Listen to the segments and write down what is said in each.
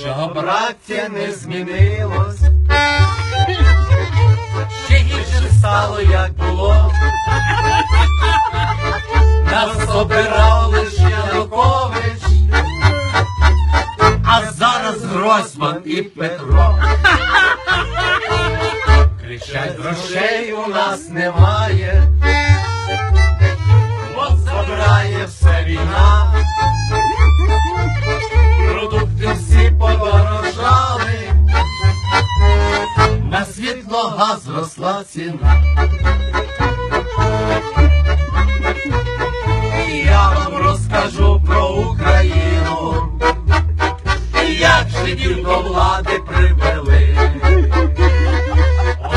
Нічого, браття, не змінилось. Ще гірше стало, як було. Нас обирав лиш Янукович, а зараз Гройсман і Петро. Кричать, грошей у нас немає, бо забирає все війна. Газ зросла ціна. Я вам розкажу про Україну, як жидів до влади привели.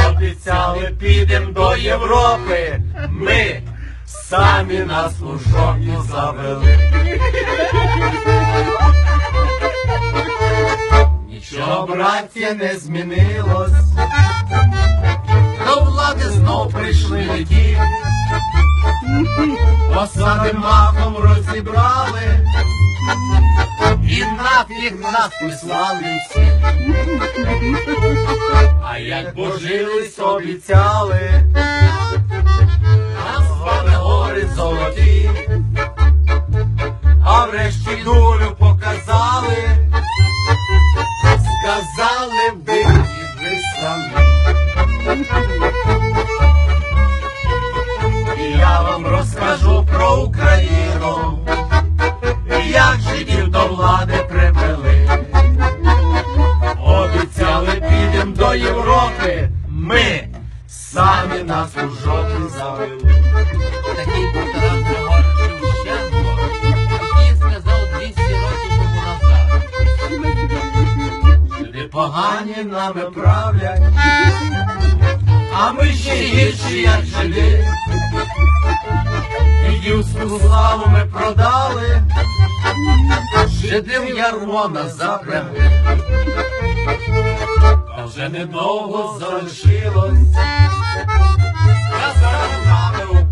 Обіцяли, підем до Європи, ми самі на службу завели. Нічого, браття, не змінилось. Прийшли не ті. Посади махом розібрали. І нафіг нас послали всі. А як божились, обіцяли. З вами гори золоті. А врешті долю показали. Сказали розкажу про Україну, як жидів до влади привели. Обіцяли підем до Європи, ми самі нас у жопі завели. Такий Тарас Григорович Шевченко, який сказав 200 років тому назад. Погані нами правлять, а ми ще гірші, як живі. Ідівську славу ми продали, жидим ярмо нас запрягли. Та вже недовго залишилось. Я зараз